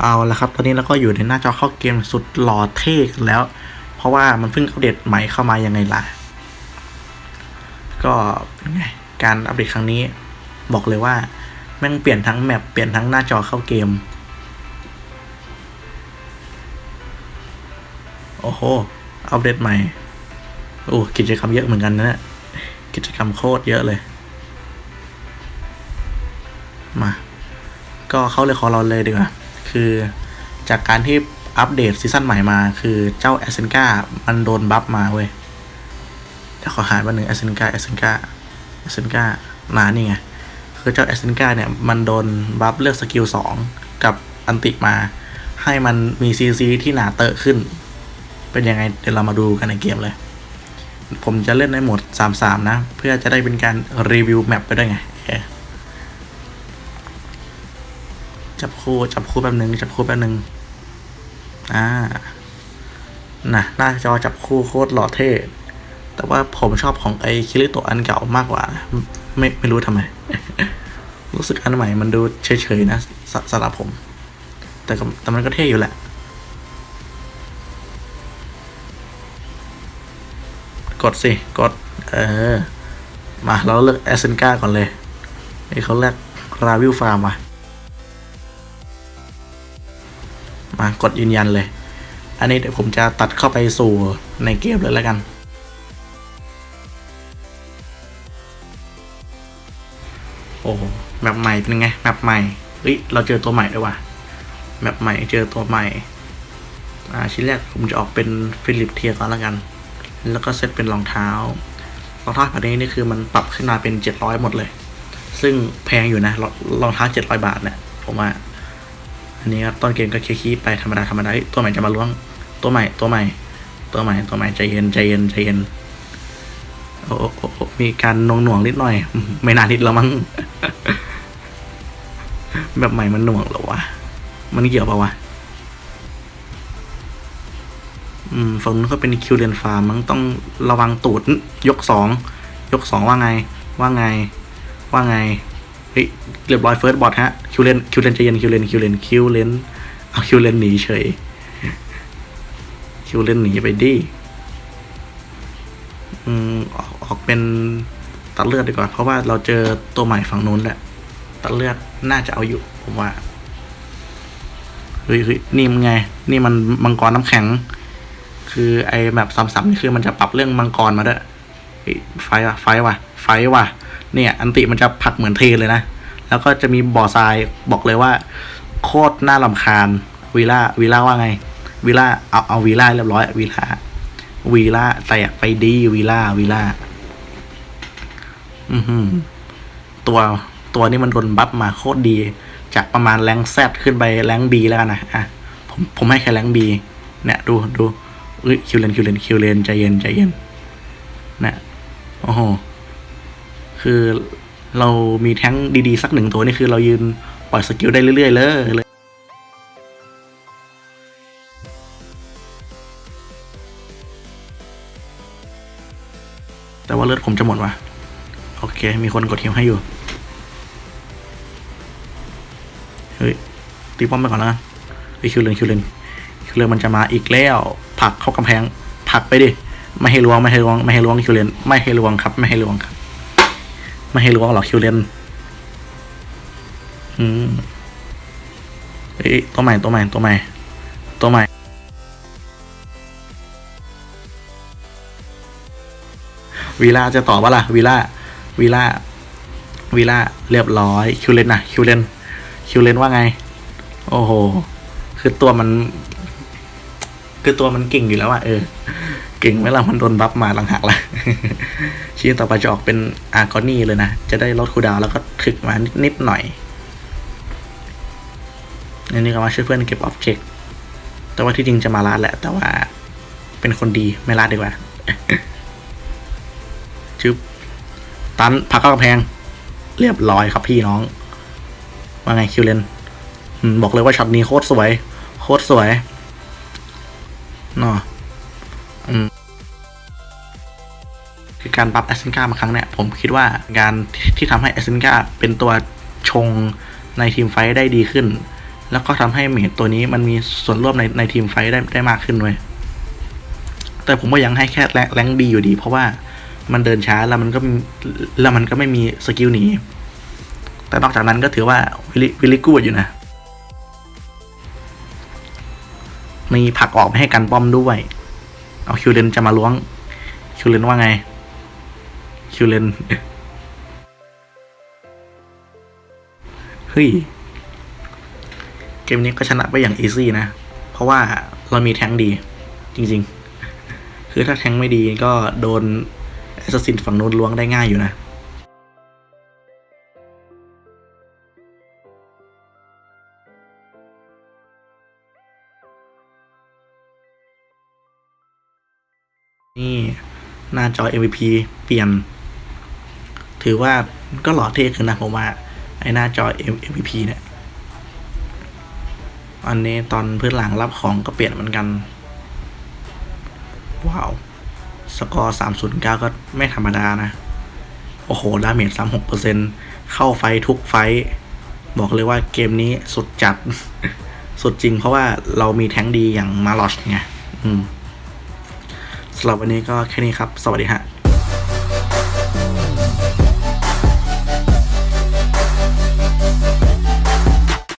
เอาละครับ ตอนนี้เราก็อยู่ในหน้าจอเข้าเกมสุดหล่อเท่กันแล้ว เพราะว่ามันเพิ่งอัปเดตใหม่เข้ามายังไงล่ะ ก็เป็นไง การอัปเดตครั้งนี้ บอกเลยว่า แม่งเปลี่ยนทั้งแมปเปลี่ยนทั้งหน้าจอเข้าเกม โอ้โห อัปเดตใหม่ โอ้ กิจกรรมเยอะเหมือนกันนะเนี่ยกิจกรรมโคตรเยอะเลย มา ก็เข้าเลยขอเราเลยดีกว่า คือจากการที่อัปเดตซีซั่นใหม่มา คือเจ้าแอสเซนกามันโดนบัฟมาเว้ยเดี๋ยวขอหามาหนึ่งแอสเซนกาแอสเซนกาแอสเซนกานานี่ไง คือเจ้าแอสเซนกาเนี่ย มันโดนบัฟเลือกสกิลสองกับอันติมา ให้มันมีซีซีที่หนาเตอะขึ้น เป็นยังไงเดี๋ยวเรามาดูกันในเกมเลย ผมจะเล่นในโหมด 3-3 นะ เพื่อจะได้เป็นการรีวิวแมปไปด้วยไงโจับคู่ จับคู่แป๊บนึงจับคู่แป๊บนึงอ่าน่ะหน้าจอจับคู่โคตรหล่อเท่แต่ว่าผมชอบของไอคิริโตะอันเก่ามากกว่า ไม่ไม่รู้ทำไม รู้สึกอันใหม่มันดูเฉยๆนะสสำหรับผม แต่ก็แต่มันก็เท่อยู่แหละ กดสิ กด เออ มาเราเลือกแอสเซนกาก่อนเลยนี่เขาเลือกราวิลฟาร์มว่ะ มากดยืนยันเลย อันนี้เดี๋ยวผมจะตัดเข้าไปสู่ในเกมเลยแล้วกัน โอ้แมปใหม่เป็นไงแมปใหม่เฮ้ยเราเจอตัวใหม่ด้วยว่ะแมปใหม่เจอตัวใหม่อ่าชิ้นแรกผมจะออกเป็นฟิลิปเทียก่อนแล้วกัน แล้วก็เซตเป็นรองเท้ารองเท้าแบบนี้นี่คือมันปรับขึ้นมาเป็นเจ็ดร้อยหมดเลย ซึ่งแพงอยู่นะรองรองเท้าเจ็ดร้อยบาทเนี่ยผมว่า อันนี้ครับต้นเกมก็เคีๆไปธรรมดาธรรมดาตัวใหม่จะมาล้วง ตัวใหม่ตัวใหม่ ตัวใหม่ตัวใหม่ใจเย็นใจเย็นใจเย็นโอ้โอ้โอ้มีการหนวงหน่วงนิดหน่อย ไม่นานนิดแล้วมั้งแบบใหม่มันหน่วงหรอวะมันเกี่ยวปะวะอืมฝั่งนู้นก็เป็นคิวเรียนฟาร์มมันต้องระวังตูดยกสองยกสองว่าไง ว่าไง ว่าไง ฮ้ยเรียบร้อยเฟิร์สบอทฮะคิวเลนคิวเลนใจเย็นคิวเลนคิวเลนคิวเลนเอาคิวเลนหนีเฉยคิวเลนหนีไปดิอืมออกออกเป็นตัดเลือดดีกว่า เพราะว่าเราเจอตัวใหม่ฝั่งนู้นแหละ ตัดเลือดน่าจะเอาอยู่ ผมว่าเฮ้ยเฮนี่มันไง นี่มันมังกรน้ำแข็ง คือไอแบบซ้ำๆนี่คือมันจะปรับเรื่องมังกรมาด้วยเฮ้ยไฟว่ะไฟว่ะไฟว่ะ เนี่ยอันติมันจะผักเหมือนเทเลยนะ แล้วก็จะมีบ่อทรายบอกเลยว่า โคตรน่าลำคาญวีล่าวีล่าว่าไงวีล่าเอาเอาวีล่าเรียบร้อยวีล่าวีล่าแตกไปดีวีล่าวีล่าอือหือตัวตัวนี้มันโดนบัฟมาโคตรดี จากประมาณแรงแซดขึ้นไปแรงบีแล้วกันนะอะผมผมให้แค่แรงบีเนี่ยดูดูเอ้ยคิวเลนคิวเลนคิวเลนใจเย็นใจเย็นนะโอ้โห คือเรามีแท้งดีๆ สักหนึ่งตัวนี่คือเรายืนปล่อยสกิลได้เรื่อย ๆ เลยแต่ว่าเลือดผมจะหมดวะโอเค มีคนกดฮิวให้อยู่ เฮ้ย ตีป้อมไปก่อนนะเฮ้ยคิวเลนคิวเลนคิวเลนมันจะมาอีกแล้ว ผักเข้ากำแพง ผักไปดิ ไม่ให้ลวง ไม่ให้ลวง ไม่ให้ลวงคิวเลนไม่ให้ลวงครับ ไม่ให้ลวงครับ ไม่ให้ล้วงหรอคิวเลนอืมเฮ้ยตัวใหม่ตัวใหม่ตัวใหม่ตัวใหม่วีล่าจะตอบว่าล่ะวีล่าวีล่าวีล่าเรียบร้อยคิวเลนนะคิวเลนคิวเลนว่าไง โอ้โห คือตัวมัน คือตัวมันเก่งอยู่แล้วอะเออ เก่งไหมล่ะมันโดนบัฟมาหลังหักละ ชิ้นต่อไปจะออกเป็นอาร์กอนี่เลยนะ จะได้ลดคูดาวแล้วก็ถึกมานิดๆหน่อยอันนี้ก็มาช่วยเพื่อนเก็บออบเจกต์แต่ว่าที่จริงจะมาลาดแหละ แต่ว่าเป็นคนดีไม่ลาดดีกว่าชึบตันพักเข้ากำแพง เรียบร้อยครับพี่น้อง ว่าไงคิวเลนบอกเลยว่าช็อตนี้โคตรสวย โคตรสวยเนาะ คือการบัฟแอสเซนกามาครั้งเนี้ยผมคิดว่าการที่ทำให้แอสเซนกาเป็นตัวชงในทีมไฟได้ดีขึ้น แล้วก็ทำให้เมจตัวนี้มันมีส่วนร่วมในในทีมไฟได้ได้มากขึ้นเว้ยแต่ผมก็ยังให้แค่แรงแรงดีอยู่ดี เพราะว่ามันเดินช้าแล้วมันก็แล้วมันก็ไม่มีสกิลหนีแต่นอกจากนั้นก็ถือว่าวิลิวิลิกูดอยู่นะ มีผลักออกไม่ให้กันป้อมด้วย เอาคิวเลนจะมาล้วง คิวเลนว่าไง คิวเลนเฮ้ย เกมนี้ก็ชนะไปอย่างอีซี่นะ เพราะว่าเรามีแทงดี จริง ๆ คือถ้าแทงไม่ดีก็โดนแอซัสซินฝั่งนู้นล้วงได้ง่ายอยู่นะนี่หน้าจอ MVP เปลี่ยน ถือว่าก็หล่อเท่ขึ้นนะผมว่า ไอ้หน้าจอ MVP เนี่ยอันนี้ตอนพื้นหลังรับของก็เปลี่ยนเหมือนกัน ว้าว สกอร์ 309 ก็ไม่ธรรมดานะ โอ้โห ดาเมจ 36%เข้าไฟทุกไฟ บอกเลยว่าเกมนี้สุดจัด สุดจริงเพราะว่าเรามีแท้งดีอย่างมาลอชไง อืมสำหรับวันนี้ก็แค่นี้ครับ สวัสดีฮะ